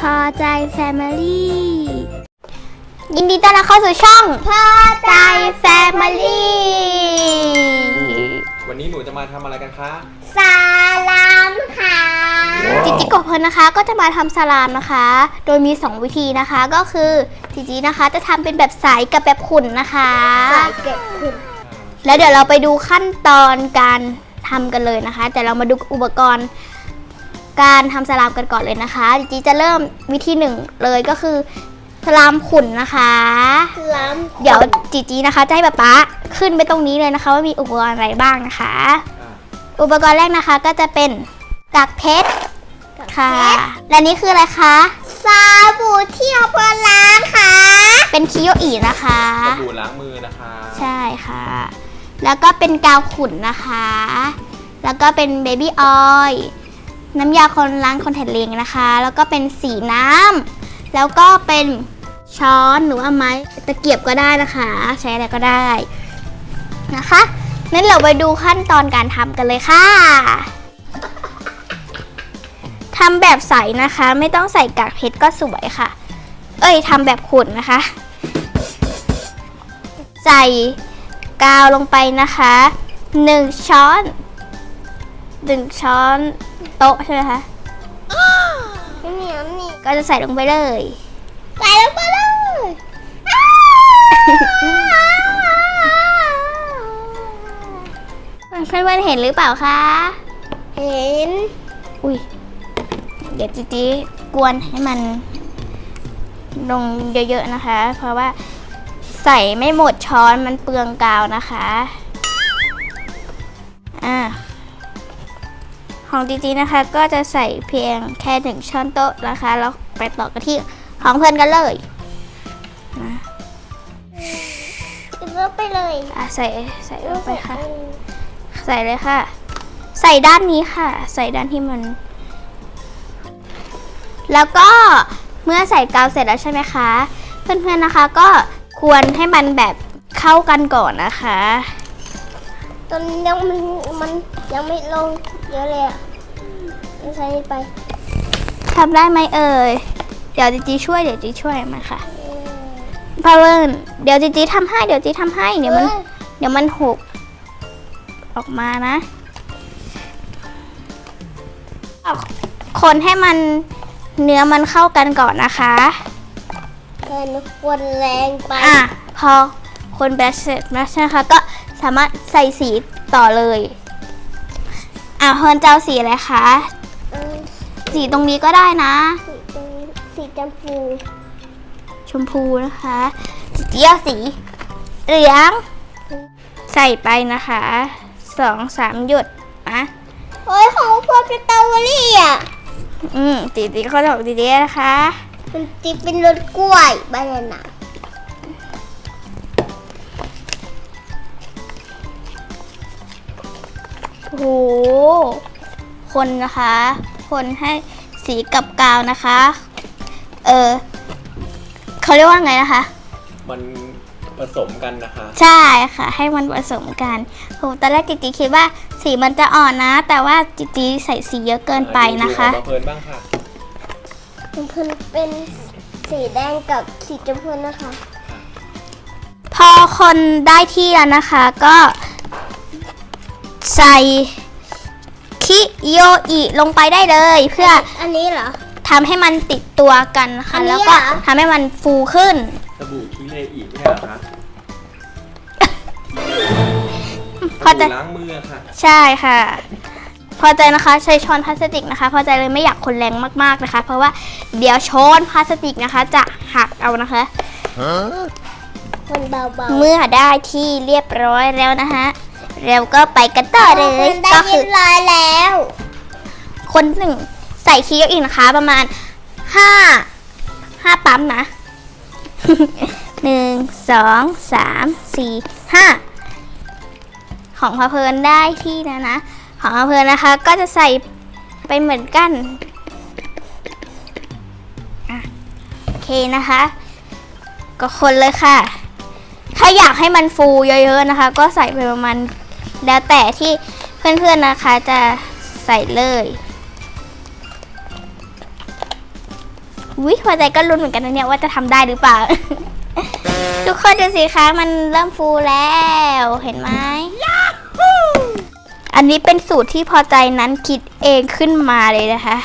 พอใจแฟมิลี่ยินดีต้อนรับเข้าสู่ช่อง พอใจแฟมิลี่วันนี้หนูจะมาทำอะไรกันคะสลามค่ะจิจิกับเพลินนะคะ ก็จะมาทำสลามนะคะ โดยมี 2 วิธีนะคะก็คือจิจินะคะ จะทำเป็นแบบใสกับแบบขุ่นนะคะ สายเก็บคุณแล้วเดี๋ยวเราไปดูขั้นตอนการทำกันเลยนะคะ แต่เรามาดูอุปกรณ์ การทำสลามกันก่อนเลยนะคะจิจิจะเริ่มวิธีหนึ่งเลยก็คือสลามขุ่นนะคะล้เดี๋ยวจีจีนะคะจะให้ป๊าป๊าขึ้นไปตรงนี้เลยนะคะ ว่ามีอุปกรณ์อะไรบ้างนะคะอ่าอุปกรณ์แรกนะคะก็จะเป็นกากเพชรค่ะ และนี่คืออะไรคะสาบูที่เอาไปล้างค่ะ เป็นคิโยอินะคะสบู่ล้างมือนะคะ ใช่ค่ะ แล้วก็เป็นกาวขุ่นนะคะ แล้วก็เป็นเบบี้ออยล์ น้ำยาคนล้างคอนแทคเลนส์นะคะ แล้วก็เป็นสีน้ำแล้วก็เป็นช้อนหรือว่าไม้ตะเกียบก็ได้นะคะ ใช้อะไรก็ได้นะคะงั้นเราไปดูขั้นตอนการทำกันเลยค่ะทำแบบใสนะคะ ไม่ต้องใส่กากเพชรก็สวยค่ะ เอ้ยทำแบบขุ่นนะคะ ใส่กาวลงไปนะคะหนึ่งช้อนหนึ่งช้อน โต๊ะใช่ไหมคะนี่นี่ก็จะใส่ลงไปเลย ใส่ลงไปเลยเพื่อนๆเห็นหรือเปล่าคะ เห็น อุ้ย เดี๋ยวจีจีกวนให้มันลงเยอะๆนะคะ เพราะว่าใส่ไม่หมดช้อนมันเปลืองกาวนะคะ ของจีจีนะคะ ก็จะใส่เพียงแค่หนึ่งช้อนโต๊ะนะคะแล้วไปต่อกันที่ของเพื่อนกันเลยนะใส่ลงไปเลยอะใส่ใส่ลงไปค่ะ ใส่เลยค่ะ ใส่ด้านนี้ค่ะ ใส่ด้านที่มัน แล้วก็เมื่อใส่กาวเสร็จแล้วใช่ไหมคะ เพื่อนๆนะคะก็ควรให้มันแบบเข้ากันก่อนนะคะ ตอนนี้ยังมันมันยังไม่ลงเยอะเลยอะยังใส่ไปทำได้ไหมเอ่ย เดี๋ยวจีจีช่วยเดี๋ยวจีช่วยมาค่ะพาเวิร์นเดี๋ยวจีจีทำให้เดี๋ยวจีทำให้เดี๋ยวมัน เดี๋ยวมันหกออกมานะ คนให้มันเนื้อมันเข้ากันก่อนนะคะเห็นควรแรงไป อะ พอคนแบชเสร็จแล้วใช่ไหมคะ ก็สามารถใส่สีต่อเลย อะเฮิร์นเจ้าสีอะไรคะ เออสีตรงนี้ก็ได้นะ สีตรงสีจำพูชมพูนะคะเจียวสี เหลือง ใส่ไปนะคะสองสามหยดนะโอ้ยของพวกสตรอเบอรี่อะอืมตีตีเขาบอกดีๆนะคะ มันจะเป็นรสกล้วยบานาน่า โอ้โห คนนะคะ คนให้สีกับกาวนะคะ เออเขาเรียกว่าไงนะคะ มันผสมกันนะคะ ใช่ค่ะ ให้มันผสมกันโหตอนแรกจิจิคิดว่าสีมันจะอ่อนนะ แต่ว่าจิจิใส่สีเยอะเกินไปนะคะดูของมเพลินบ้างค่ะมันเป็นสีแดงกับสีจมพูนะคะ พอคนได้ที่แล้วนะคะ ก็ ใส่คิโยอิลงไปได้เลย เพื่ออันนี้เหรอทำให้มันติดตัวกันนะอัคะนนี้แล้วก็เหรอทำให้มันฟูขึ้น สบู่คิเลอีไม่ใช่เหรอคะพอสจะบู่ล้างมือค่ะ ใช่ค่ะ พอใจนะคะใช้ช้อนพลาสติกนะคะ พอใจเลยไม่อยากคนแรงมากๆนะคะ เพราะว่าเดี๋ยวช้อนพลาสติกนะคะ จะหักเอานะคะคนเบาเมื่อได้ที่เรียบร้อยแล้วนะคะ เราก็ไปกันต่อๆเลย ได้ก็เรีคืยอบร้อยแล้ว คนหนึ่งใส่คีย์อีกนะคะ ประมาณห้าห้าปั๊มนะ หนึ่งสองสามสี่ห้าของพะเพลินได้ที่นะนะ ของพะเพลินนะคะ ก็จะใส่ไปเหมือนกันอะโอเคนะคะ ก็คนเลยค่ะ ถ้าอยากให้มันฟูเยอะๆนะคะ ก็ใส่ไปประมาณ แล้วแต่ที่เพื่อนๆนะคะจะใส่เลยวิพอใจก็ลุ้นเหมือนกันนะเนี่ยว่าจะทำได้หรือเปล่า ทุกคนดูสิคะมันเริ่มฟูแล้วเห็นไหมอันนี้เป็นสูตรที่พอใจนั้นคิดเองขึ้นมาเลยนะคะ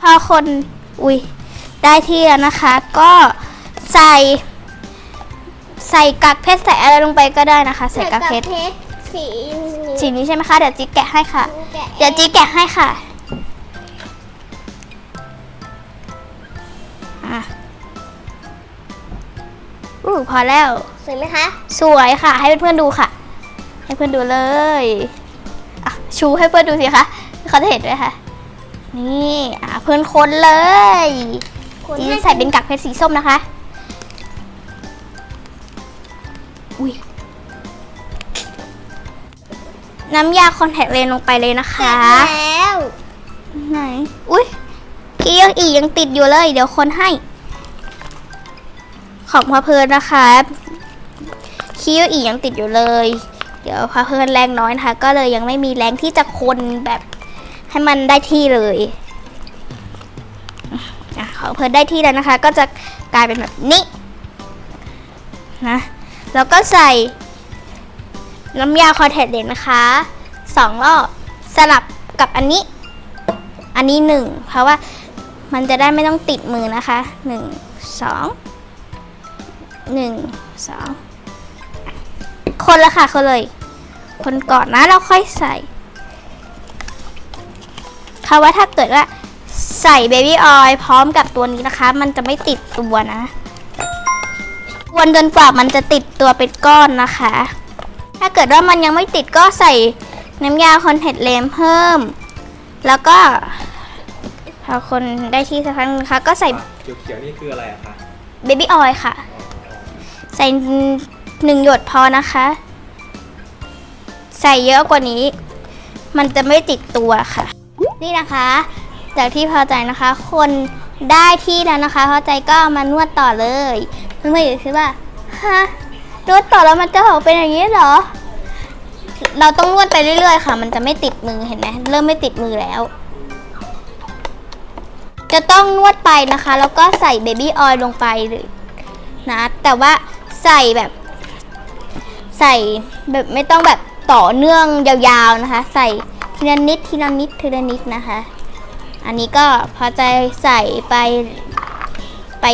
พอคนอุ้ยได้ที่แล้วนะคะ ก็ใส่ ใส่กักเพชรใส่อะไรลงไปก็ได้นะคะ ใส่กักเพชรชรสีสีนี้ใช่ไหมคะเดี๋ยวจิ๊กแกะให้ค่ะแกะเดี๋ยวจิ๊กแกะให้ค่ะอะอู้พอแล้วสวยไหมคะ สวยค่ะ ให้เพื่อนๆดูค่ะ ให้เพื่อนดูเลยอะชูให้เพื่อนดูสิคะเขาจะเห็นด้วยค่ะ นี่อะเพื่อนคนเลยคนจีให้ใส่เป็นกักเพชรสีส้มนะคะ อุ้ยน้ำยาคอนแทคเลนส์ลงไปเลยนะคะแกะแล้วไหน อุ้ยกี้ยังอีกยังติดอยู่เลย เดี๋ยวคนให้ ของพาเพลินนะคะคิ้วอีกยังติดอยู่เลย เดี๋ยวพาเพลินแรงน้อยนะคะ ก็เลยยังไม่มีแรงที่จะคนแบบให้มันได้ที่เลยอะของเพลินได้ที่แล้วนะคะ ก็จะกลายเป็นแบบนี้นะ แล้วก็ใส่ น้ำยาคอนแทคเลนส์นะคะสองรอบสลับกับอันนี้ อันนี้หนึ่งเพราะว่ามันจะได้ไม่ต้องติดมือนะคะหนึ่งสองหนึ่งสองคนละค่ะคนเลย คนก่อนนะเราค่อยใส่เพราะว่าถ้าเกิดว่าใส่เบบี้ออยล์พร้อมกับตัวนี้นะคะ มันจะไม่ติดตัวนะ วนจนกว่ามันจะติดตัวเป็นก้อนนะคะ ถ้าเกิดว่ามันยังไม่ติดก็ใส่น้ำยาคอนแทคเลนส์เพิ่ม แล้วก็พอคนได้ที่สักครั้งนะคะก็ใส่เขียวๆนี่คืออะไรอะคะเบบี้ออยล์ค่ะ ใส่หนึ่งหยดพอนะคะ ใส่เยอะกว่านี้ มันจะไม่ติดตัวค่ะ นี่นะคะ จากที่พอใจนะคะ คน ได้ที่แล้วนะคะพอใจก็มานวดต่อเลยเพื่อนๆอยู่คิดว่าฮะนวดต่อแล้วมันจะออกเป็นอย่างนี้เหรอ เราต้องนวดไปเรื่อยๆ ค่ะ มันจะไม่ติดมือเห็นไหมเริ่มไม่ติดมือแล้ว จะต้องนวดไปนะคะ แล้วก็ใส่เบบี้ออยล์ลงไปเลยนะ แต่ว่าใส่แบบ ใส่แบบไม่ต้องแบบต่อเนื่องยาวๆนะคะ ใส่ทีละนิดทีละนิดทีละนิดนะคะ อันนี้ก็พอใจใส่ไปไป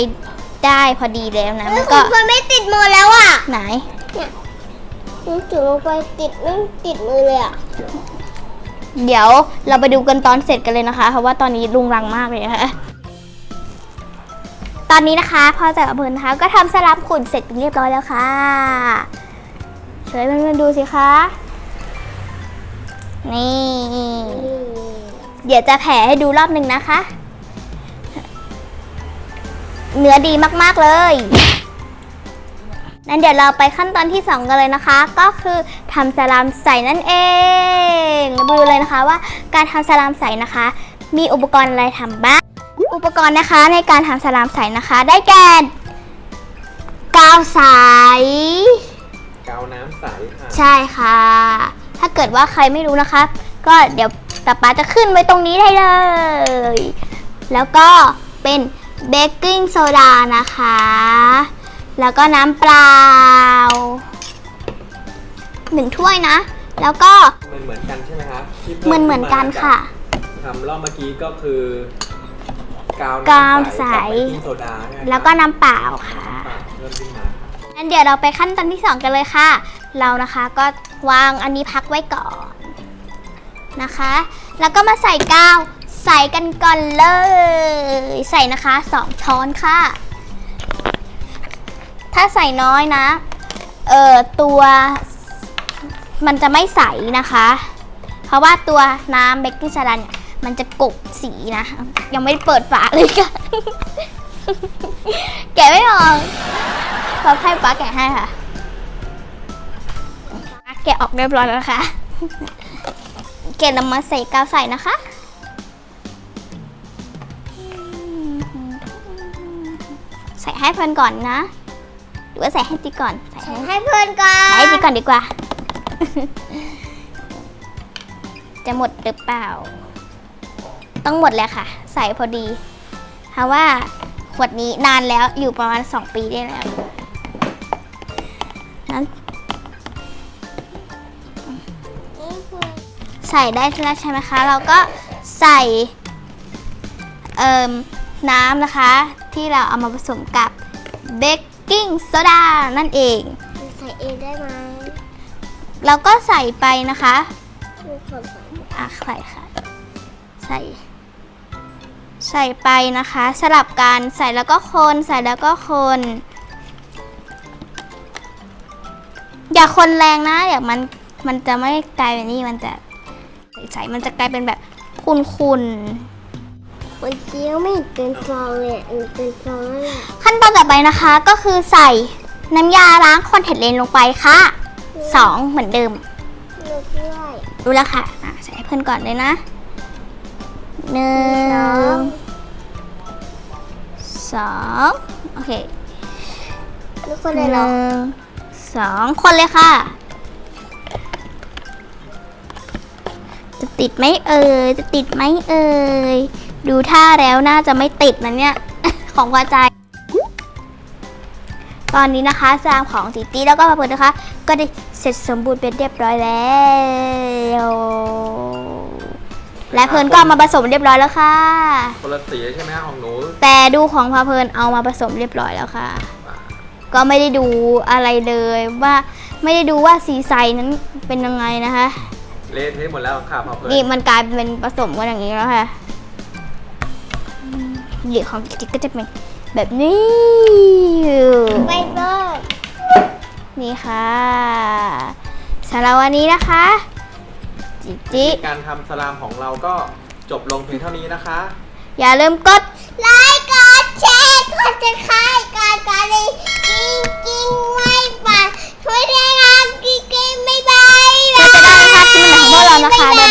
ได้พอดีแล้วนะมันก็มันไม่ติดมือแล้วอะ ไหนมันจุดลงไปติดไม่ติดมือเลยอะ เดี๋ยวเราไปดูกันตอนเสร็จกันเลยนะคะ เพราะว่าตอนนี้รุงรังมากเลยนะคะตอนนี้นะคะพอจากอำเภอนะคะก็ทำสลับขุ่นเสร็จเป็นเรียบร้อยแล้วค่ะเชิญเพื่อนๆดูสิคะ นี่ เดี๋ยวจะแผ่ให้ดูรอบหนึ่งนะคะ เนื้อดีมากๆเลยนั้นเดี๋ยวเราไปขั้นตอนที่ 2 กันเลยนะคะ ก็คือทำสลามใส่นั่นเองเราไปดูเลยนะคะว่าการทำสลามใส่นะคะ มีอุปกรณ์อะไรทำบ้าง อุปกรณ์นะคะในการทำสลามใส่นะคะ ได้แก่กาวใสกาวน้ำใสค่ะ ใช่ค่ะ ถ้าเกิดว่าใครไม่รู้นะคะ ก็เดี๋ยว ตาป๊าจะขึ้นไว้ตรงนี้ได้เลย แล้วก็เป็นเบกกิ้งโซดานะคะ แล้วก็น้ำเปล่าหนึ่งถ้วยนะ แล้วก็มันเหมือนกันใช่ไหมคะที่เหมือนเหมือนกันค่ะ ทำรอบเมื่อกี้ก็คือกาวกาวน้ำใสใสกับเบกกิ้งโซดาใช่ไหมคะแล้วก็น้ำเปล่าค่ะน้ำเปล่าเริ่มขึ้นมา งั้นเดี๋ยวเราไปขั้นตอนที่ 2 กันเลยค่ะ เรานะคะก็วางอันนี้พักไว้ก่อน นะคะ แล้วก็มาใส่กาว ใส่กันก่อนเลย ใส่นะคะ2ช้อนค่ะ ถ้าใส่น้อยนะ เอ่อตัวมันจะไม่ใสนะคะ เพราะว่าตัวน้ำเบกกิ้งโซดาเนี่ยมันจะกบสีนะ ยังไม่เปิดฝาเลยค่ะ แกะไม่ออกเราให้ป้าแกะให้ค่ะ แกะออกเรียบร้อยแล้วนะ คะแกะนำมาใส่กาวใส่นะคะใส่ให้เพื่อนก่อนนะ หรือว่าใส่ให้จิ๊กก่อน ใส่ให้ให้เพื่อนก่อใส่ให้นจิ๊กก่อนดีกว่า จะหมดหรือเปล่า ต้องหมดแล้วค่ะ ใส่พอดี เพราะว่าขวดนี้นานแล้วอยู่ประมาณ 2 ปีได้แล้ว ส่ได้แล้วใช่ไหมคะ เราก็ใส่เอ่มน้ำนะคะ ที่เราเอามาผสมกับเบกกิ้งโซดานั่นเอง ใส่เองได้ไหมเราก็ใส่ไปนะคะมีคนใส่อะใส่ค่ะ ใส่ ใส่ไปนะคะ สลับกันใส่แล้วก็คนใส่แล้วก็คน อย่าคนแรงนะเดี๋ยวมันมันจะไม่กลายเป็นนี่มันจะ ใสๆมันจะกลายเป็นแบบคุนมันเจียวไม่เห็นเป็นฟองเลยอะมันเป็นฟองแล้วแหละๆขั้นตอนต่อไปนะคะก็คือใส่น้ำยาล้างคอนแทคเลนส์ลงไปค่ะสองเหมือนเดิมลูกด้วยรู้แล้วค่ะอะใส่ให้เพื่อนก่อนเลยนะหนึ่สองงสองโอเคลูกคนหเลยนึ่เหรองสองคนเลยค่ะ จะติดไหมเอ่ยจะติดไหมเอ่ยดูท่าแล้วน่าจะไม่ติดนะเนี่ย ของพอใจตอนนี้นะคะสลามของตีตีแล้วก็มาเปิดนะคะ ก็ได้เสร็จสมบูรณ์เป็นเรียบร้อยแล้วและเพลินก็เอามาผสมเรียบร้อยแล้วค่ะ คนละสีใช่ไหมฮะของหนูแต่ดูของพาเพลินเอามาผสมเรียบร้อยแล้วค่ะ ก็ไม่ได้ดูอะไรเลยว่าไม่ได้ดูว่าสีใสนั้นเป็นยังไงนะคะ เละหมดแล้วหาเผเพลินนี่มันกลายเป็นผสมกันอย่างนี้แล้วค่ะหรือของกิ๊กก็จะเป็นแบบนี้ไปเบิร์นี่ค่ะสำหรับวันนี้นะคะ จิจิการทำสลามของเราก็จบลงเพียงเท่านี้นะคะ อย่าลืมกดไลค์กดแชร์กดติดตามกดกระดิ่งกิ้งกิ้งไว้ป่าช่วยได้งานกิ้งกิ้ไม่ 哈喽哈